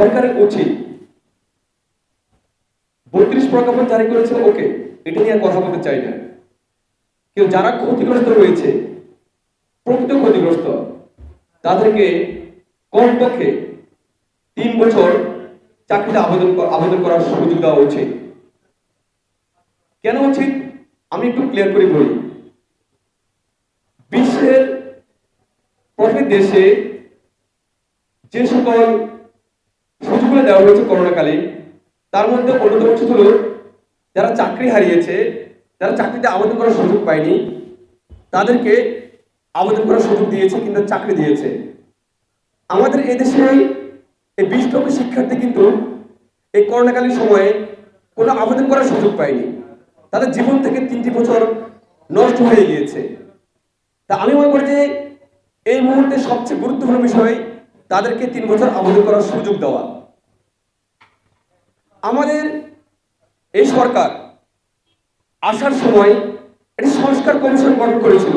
সরকারের উচিত। বত্রিশ প্রজ্ঞাপন জারি করেছে, ওকে, এটা নিয়ে কথা বলতে চাই না। কিন্তু যারা ক্ষতিগ্রস্ত রয়েছে, প্রকৃত ক্ষতিগ্রস্ত, তাদেরকে কমপক্ষে তিন বছর চাকরিতে আবেদন আবেদন করার সুযোগ দেওয়া উচিত। কেন উচিত? আমি একটু ক্লিয়ার করে বলি। বিশ্বের প্রতি দেশে যে সকল সুযোগগুলো দেওয়া হয়েছে করোনাকালীন। তার মধ্যে অন্যতম হলো, যারা চাকরি হারিয়েছে, যারা চাকরিতে আবেদন করার সুযোগ পায়নি, তাদেরকে আবেদন করার সুযোগ দিয়েছে কিন্তু চাকরি দিয়েছে। আমাদের এদেশে এই বিশ লক্ষ শিক্ষার্থী কিন্তু এই করোনাকালীন সময়ে কোনো আবেদন করার সুযোগ পায়নি। তাদের জীবন থেকে তিনটি বছর নষ্ট হয়ে গিয়েছে। তা আমি মনে করি যে এই মুহূর্তে সবচেয়ে গুরুত্বপূর্ণ বিষয়, তাদেরকে তিন বছর আবেদন করার সুযোগ দেওয়া। আমাদের এই সরকার আসার সময় একটি সংস্কার কমিশন গঠন করেছিল।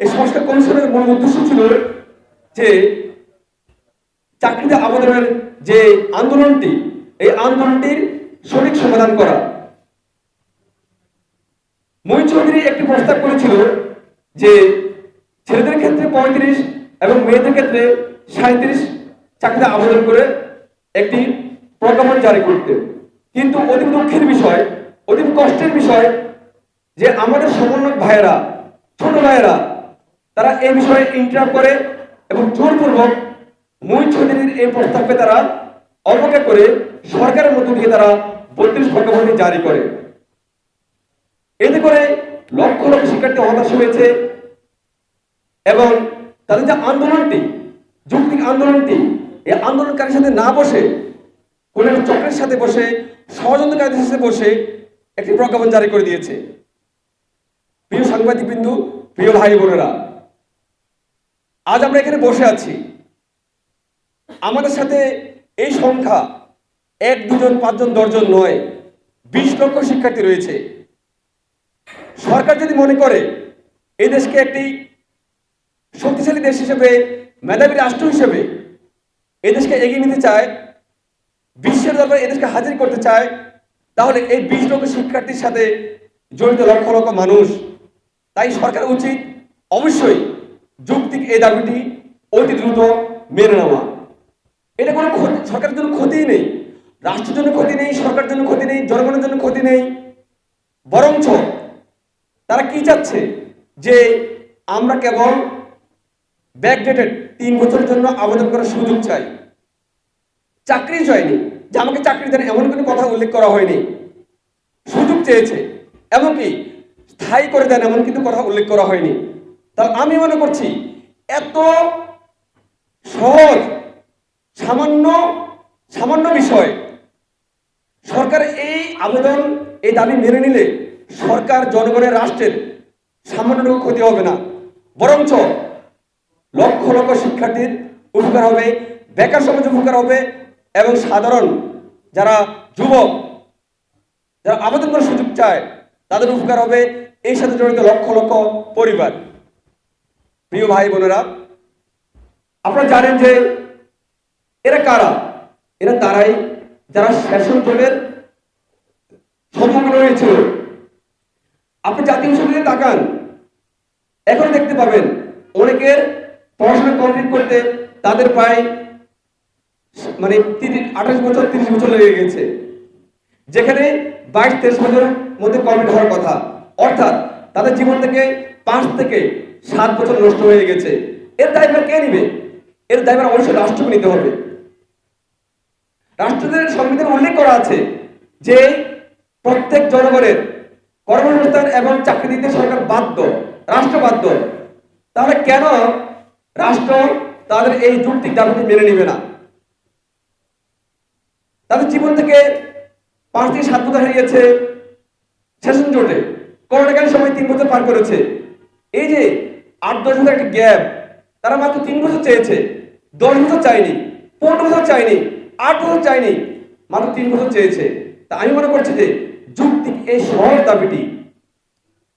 এই সংস্কার কমিশনের মূল উদ্দেশ্য ছিল যে চাকরিতে আবেদনের যে আন্দোলনটি, এই আন্দোলনটির সঠিক সমাধান করা। মই চৌধুরী একটি প্রস্তাব করেছিল যে ছেলেদের ক্ষেত্রে পঁয়ত্রিশ এবং মেয়েদের ক্ষেত্রে সাঁত্রিশ চাকরিতে আবেদন করে একটি প্রজ্ঞাপন জারি করতে। কিন্তু অতি দুঃখের বিষয় অতি কষ্টের বিষয় যে আমাদের সমন্বয় ভাইয়েরা, ছোট ভাইয়েরা, তারা এই বিষয়ে ইন্টারাপ করে এবং জোরপূর্বক মই চৌধুরীর এই প্রস্তাবকে তারা অবজ্ঞা করে সরকারের মধ্য দিয়ে তারা বত্রিশ প্রজ্ঞাপনটি জারি করে। এতে করে লক্ষ লক্ষ শিক্ষার্থী হতাশ হয়েছে এবং তাদের যে আন্দোলনটি, যৌক্তিক আন্দোলনটি, এই আন্দোলনকারীর সাথে না বসে কোন একটা চক্রের সাথে বসে ষড়যন্ত্রকারীদের সাথে বসে একটি প্রজ্ঞাপন জারি করে দিয়েছে। প্রিয় সাংবাদিক বিন্দু প্রিয় ভাই বোনেরা, আজ আমরা এখানে বসে আছি। আমাদের সাথে এই সংখ্যা এক, দুজন, পাঁচজন, দশজন নয়, বিশ লক্ষ শিক্ষার্থী রয়েছে। সরকার যদি মনে করে এই দেশকে একটি শক্তিশালী দেশ হিসেবে, মেধাবী রাষ্ট্র হিসেবে, এই দেশকে এগিয়ে নিতে চায় বিশ্বের দরবারে এদেশকে হাজির করতে চায়, তাহলে এই বিশ লক্ষ শিক্ষার্থীর সাথে জড়িত লক্ষ লক্ষ মানুষ। তাই সরকার উচিত অবশ্যই যৌক্তিক এই দাবিটি অতি দ্রুত মেনে নেওয়া। এটা কোনো ক্ষতি, সরকারের জন্য ক্ষতিই নেই, রাষ্ট্রের জন্য ক্ষতি নেই, সরকারের জন্য ক্ষতি নেই, জনগণের জন্য ক্ষতি নেই। বরঞ্চ তারা কি চাচ্ছে? যে আমরা কেবল ব্যাকডেটেড তিন বছরের জন্য আবেদন করার সুযোগ চাই। চাকরি চাইনি যে আমাকে চাকরি দেন এমন কোনো কথা উল্লেখ করা হয়নি। সুযোগ চেয়েছে, এমনকি স্থায়ী করে দেন এমন কিন্তু কথা উল্লেখ করা হয়নি। তাহলে আমি মনে করছি, এত সহজ, সামান্য সামান্য বিষয়, সরকার এই আবেদন, এই দাবি মেনে নিলে সরকার জনগণের রাষ্ট্রের সামান্যটুকু ক্ষতি হবে না। বরঞ্চ লক্ষ লক্ষ শিক্ষার্থীর উপকার হবে, বেকার সমাজ উপকার হবে এবং সাধারণ যারা যুবক, যারা আবেদন করার সুযোগ চায়, তাদের উপকার হবে এই সাথে জড়িত লক্ষ লক্ষ পরিবার। প্রিয় ভাই বোনেরা, আপনারা জানেন যে এরা কারা? এরা তারাই যারা শাসন দলের সম্মুখীন হয়েছিল আপনি জাতীয় সংসদে তাকান। এখন দেখতে পাবেন, অনেকের পড়াশোনা কমপ্লিট করতে তাদের প্রায় মানে আঠাশ বছর, তিরিশ বছর লেগে গেছে। যেখানে বাইশ, তেইশ বছরের মধ্যে কমপ্লিট হওয়ার কথা। অর্থাৎ তাদের জীবন থেকে পাঁচ থেকে সাত বছর নষ্ট হয়ে গেছে। এর দায়ভার কে নিবে? এর দায়ভার অবশ্যই রাষ্ট্রকে নিতে হবে। রাষ্ট্রদের সংবিধান উল্লেখ করা আছে যে প্রত্যেক জনগণের কর্মসংস্থান এবং চাকরি দিতে সরকার বাধ্য, রাষ্ট্র বাধ্য। তাহলে কেন রাষ্ট্র তাদের এই যৌক্তিক দাবিটি মেনে নিবে না? তাদের জীবন থেকে পাঁচ থেকে সাত বছর হারিয়েছে সেশন জোটে। করোনাকালীন সময় তিন বছর পার করেছে। এই যে আট দশ বছর একটা গ্যাপ, তারা মাত্র তিন বছর চেয়েছে। দশ বছর চায়নি, পনেরো বছর চায়নি, আট বছর চায়নি, মাত্র তিন বছর চেয়েছে। তা আমি মনে করছি যে যুক্তি এই সহজ দাবিটি।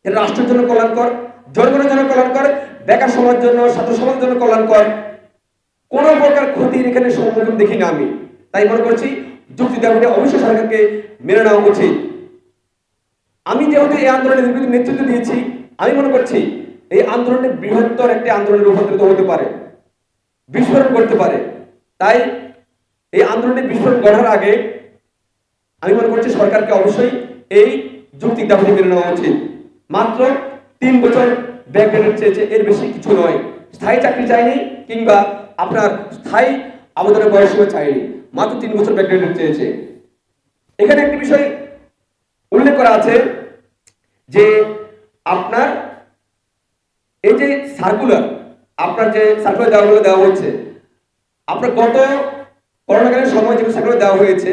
রাষ্ট্রের জন্য কল্যাণকর, জনগণের জন্য কল্যাণকর, বেকার সমাজের জন্য, ছাত্র সমাজের জন্য কল্যাণকর। কোনো প্রকার ক্ষতির এখানে সম্মুখীন দেখি না আমি। তাই মনে করছি যুক্তি দাবিটা অবশ্যই সরকারকে মেনে নেওয়া উচিত। আমি যেহেতু এই আন্দোলনের নেতৃত্ব- দিয়েছি, আমি মনে করছি এই আন্দোলনের বৃহত্তর একটি আন্দোলনে রূপান্তরিত হতে পারে, বিস্ফোরণ করতে পারে। তাই এই আন্দোলনে বিস্ফোরণ করার আগে আমি মনে করছি সরকারকে অবশ্যই এই যৌক্তিক দাবিটি মেনে নেওয়া উচিত। মাত্র তিন বছর ব্যাকডেটের চেয়েছে এর বেশি কিছু নয়। স্থায়ী চাকরি চাইনি কিংবা আপনার স্থায়ী আবেদনের বয়সীমা চাইনি। মাত্র তিন বছর ব্যাকডেটের চেয়েছে। এখানে একটি বিষয় উল্লেখ করা আছে যে আপনার এই যে সার্কুলার আপনার যে সার্কুলার দেওয়া দেওয়া হচ্ছে, আপনার গত করোনাকালীন সময় যে সার্কুলার দেওয়া হয়েছে,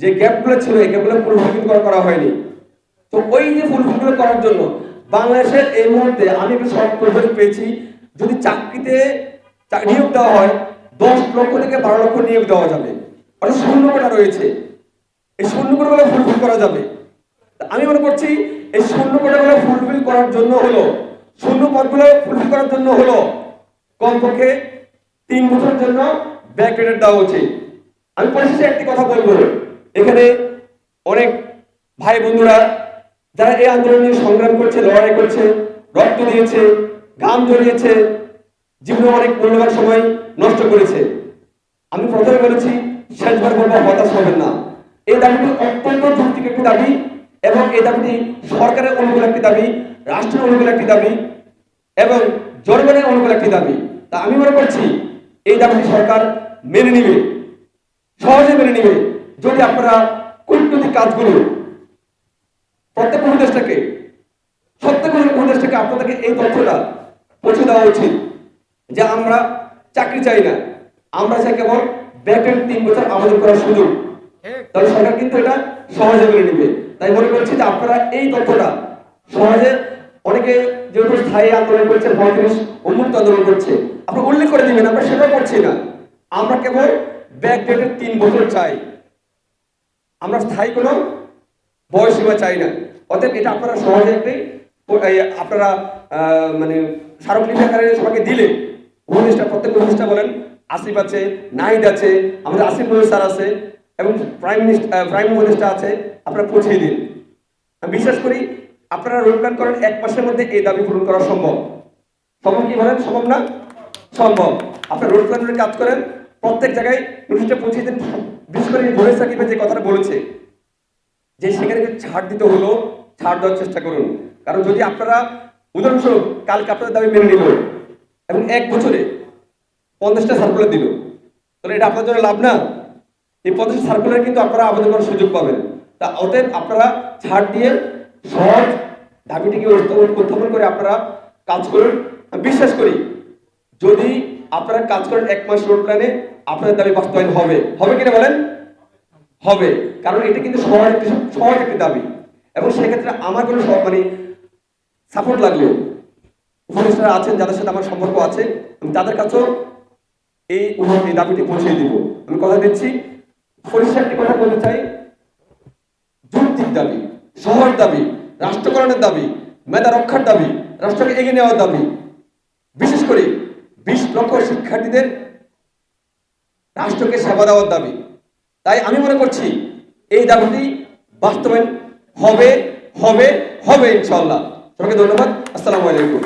যে গ্যাপগুলো ছিল, এই গ্যাপগুলো ফুলফিল করা হয়নি। তো ওই যে ফুলফিল করার জন্য বাংলাদেশের এই মুহূর্তে আমি একটু প্রজেক্ট পেয়েছি, যদি চাকরিতে নিয়োগ দেওয়া হয়, দশ লক্ষ থেকে বারো লক্ষ নিয়োগ দেওয়া যাবে। অর্থাৎ শূন্য কোটা রয়েছে। এই শূন্য কোটাগুলো ফুলফিল করা যাবে। আমি মনে করছি, এই শূন্য কোটাগুলো ফুলফিল করার জন্য হলো, শূন্য পদগুলো ফুলফিল করার জন্য হলো, কমপক্ষে তিন বছরের জন্য ব্যাক ব্যাকডেটেড দেওয়া উচিত। আমি পরিশেষে একটি কথা বলব। এখানে অনেক ভাই বন্ধুরা, যারা এই আন্দোলন নিয়ে সংগ্রাম করছে, লড়াই করছে, রক্ত দিয়েছে, ঘাম জড়িয়েছে, জীবনে অনেক মূল্যবান সময় নষ্ট করেছে। আমি প্রথমে বলেছি শেষবার বলব, হতাশ হবেন না। এই দাবিটি অত্যন্ত যৌক্তিক একটি দাবি এবং এই দাবিটি সরকারের অনুকূল একটি দাবি, রাষ্ট্রের অনুকূল একটি দাবি এবং জনগণের অনুকূল একটি দাবি। তা আমি মনে করছি, এই দাবিটি সরকার মেনে নিবে, সহজে মেনে নিবে। যদি আপনারা কূটনৈতিক কাজগুলো প্রত্যেক উপদেশটাকে প্রত্যেক উপদেশটাকে আপনাদেরকে এই তথ্যটা পৌঁছে দেওয়া উচিত যে আমরা চাকরি চাই না, আমরা চাই কেবল ব্যাকের তিন বছর আবেদন করার সুযোগ। তাহলে সরকার কিন্তু এটা সহজে মেনে নিবে। তাই মনে করছি যে আপনারা এই তথ্যটা সহজে অনেকে যেহেতু স্থায়ী আন্দোলন করছে পঁয়ত্রিশ উন্মুক্ত আন্দোলন করছে আপনি উল্লেখ করে দিবেন, আমরা সেটা করছি না। আমরা কেবল ব্যাক ডেটের তিন বছর চাই। আমরা স্থায়ী কোনো বয়সীমা চাই না। অতএব এটা আপনারা সহজে একটি আপনারা মানে স্মারকলিপি আকারে সবাইকে দিলে উপদেষ্টা প্রত্যেক উপদেষ্টা বলেন আসিফ আছে, নাহিদ আছে, আমাদের আসিফ স্যার আছে এবং প্রাইম মিনিস্টার প্রাইম মিনিস্টার আছে, আপনারা পৌঁছিয়ে দিন। আমি বিশ্বাস করি আপনারা প্ল্যান করেন, এক মাসের মধ্যে এই দাবি পূরণ করা সম্ভব। সম্ভব কি বলেন? সম্ভব না? সম্ভব। আপনার রোড প্ল্যানের কাজ করেন, প্রত্যেক জায়গায় নোটিশটা পৌঁছে দিন। বিশেষ করে ভোরের সাকিবে যে কথাটা বলেছে, যে সেখানে ছাড় দিতে হলো, ছাড় দেওয়ার চেষ্টা করুন। কারণ যদি আপনারা, উদাহরণস্বরূপ, কালকে আপনাদের দাবি মেনে নিল এবং এক বছরে পঞ্চাশটা সার্কুলার দিল। তাহলে এটা আপনার জন্য লাভ না। এই পঞ্চাশ সার্কুলার কিন্তু আপনারা আবেদন করার সুযোগ পাবেন। তা অতএব আপনারা ছাড় দিয়ে সহজ দাবিটিকে উত্থাপন করে আপনারা কাজ করুন। বিশ্বাস করি, যদি আপনারা কাজ করেন এক মাস রোড প্ল্যানে আপনাদের দাবি বাস্তবায়ন হবে। হবে কিনা বলেন? হবে। কারণ এটা কিন্তু সহজ একটি সহজ একটি দাবি। এবং সেক্ষেত্রে আমার কোনো মানে সাপোর্ট লাগলেও উপদেষ্টারা আছেন, যাদের সাথে আমার সম্পর্ক আছে তাদের কাছেও এই এই দাবিটি পৌঁছে দিব। আমি কথা দিচ্ছি পরিষ্কার একটি কথা বলতে চাই। যৌক্তিক দাবি সহজ দাবি, রাষ্ট্রকরণের দাবি, মেধা রক্ষার দাবি, রাষ্ট্রকে এগিয়ে নেওয়ার দাবি। বিশেষ করে বিশ লক্ষ শিক্ষার্থীদের রাষ্ট্রকে সেবা দেওয়ার দাবি। তাই আমি মনে করছি, এই দাবিটি বাস্তবায়ন হবে হবে হবে ইনশাল্লাহ সবাইকে ধন্যবাদ। আসসালামু আলাইকুম।